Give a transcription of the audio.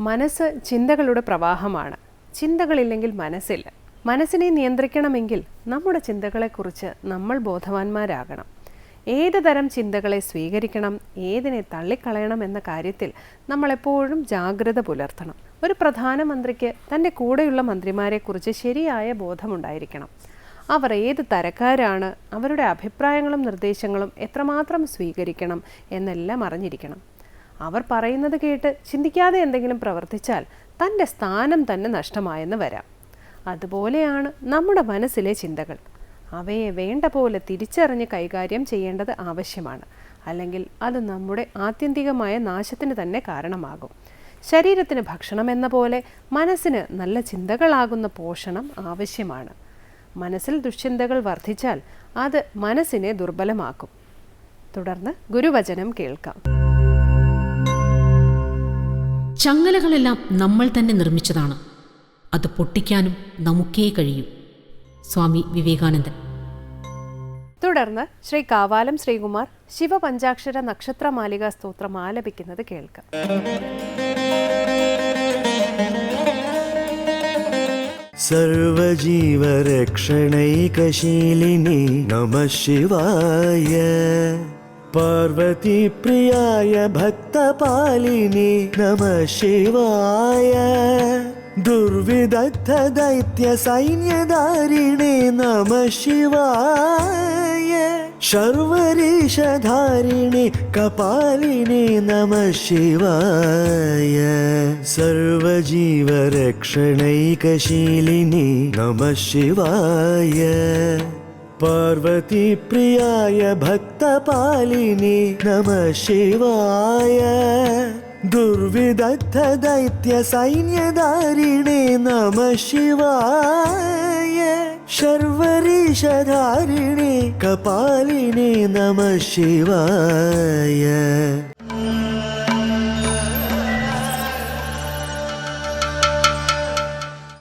മനസ്സ് ചിന്തകളുടെ പ്രവാഹമാണ്. ചിന്തകളില്ലെങ്കിൽ മനസ്സില്ല. മനസ്സിനെ നിയന്ത്രിക്കണമെങ്കിൽ നമ്മുടെ ചിന്തകളെക്കുറിച്ച് നമ്മൾ ബോധവാന്മാരാകണം. ഏത് തരം ചിന്തകളെ സ്വീകരിക്കണം ഏതിനെ തള്ളിക്കളയണം എന്ന കാര്യത്തിൽ നമ്മളെപ്പോഴും ജാഗ്രത പുലർത്തണം. ഒരു പ്രധാനമന്ത്രിക്ക് തന്റെ കൂടെയുള്ള മന്ത്രിമാരെക്കുറിച്ച് ശരിയായ ബോധമുണ്ടായിരിക്കണം. അവർ ഏത് തരക്കാരാണ് അവരുടെ അഭിപ്രായങ്ങളും നിർദ്ദേശങ്ങളും എത്രമാത്രം സ്വീകരിക്കണം എന്നെല്ലാം അറിഞ്ഞിരിക്കണം. അവർ പറയുന്നത് കേട്ട് ചിന്തിക്കാതെ എന്തെങ്കിലും പ്രവർത്തിച്ചാൽ തന്റെ സ്ഥാനം തന്നെ നഷ്ടമായെന്ന് വരാം. അതുപോലെയാണ് നമ്മുടെ മനസ്സിലെ ചിന്തകൾ. അവയെ വേണ്ട പോലെ തിരിച്ചറിഞ്ഞ് കൈകാര്യം ചെയ്യേണ്ടത് ആവശ്യമാണ്. അല്ലെങ്കിൽ അത് നമ്മുടെ ആത്യന്തികമായ നാശത്തിന് തന്നെ കാരണമാകും. ശരീരത്തിന് ഭക്ഷണം എന്ന പോലെ മനസ്സിന് നല്ല ചിന്തകളാകുന്ന പോഷണം ആവശ്യമാണ്. മനസ്സിൽ ദുശ്ചിന്തകൾ വർദ്ധിച്ചാൽ അത് മനസ്സിനെ ദുർബലമാക്കും. തുടർന്ന് ഗുരുവചനം കേൾക്കാം. ചങ്ങലകളെല്ലാം നമ്മൾ തന്നെ നിർമ്മിച്ചതാണ്. അത് പൊട്ടിക്കാനും നമുക്കേ കഴിയും. സ്വാമി വിവേകാനന്ദൻ. തുടർന്ന് ശ്രീ കാവാലം ശ്രീകുമാർ ശിവപഞ്ചാക്ഷര നക്ഷത്രമാലിക സ്തോത്രം ആലപിക്കുന്നത് കേൾക്കാം. സർവജീവരക്ഷണൈകശീലിനി നമ ശിവായ. शिवाय पार्वतीप्रियाय भक्तपालिनि नमः शिवाय। दुर्विदग्धदैत्यसैन्यधारिणे नमः शिवाय। शर्वरीशधारिणि कपालिनि नमः शिवाय। सर्वजीवरक्षणैकशीलिनि नमः शिवाय। पार्वतीप्रियाय भक्तपालिनि नमः शिवाय दुर्विदग्धदैत्यसैन्यधारिणे नमः शिवाय शर्वरीशधारिणे कपालिने नमः शिवाय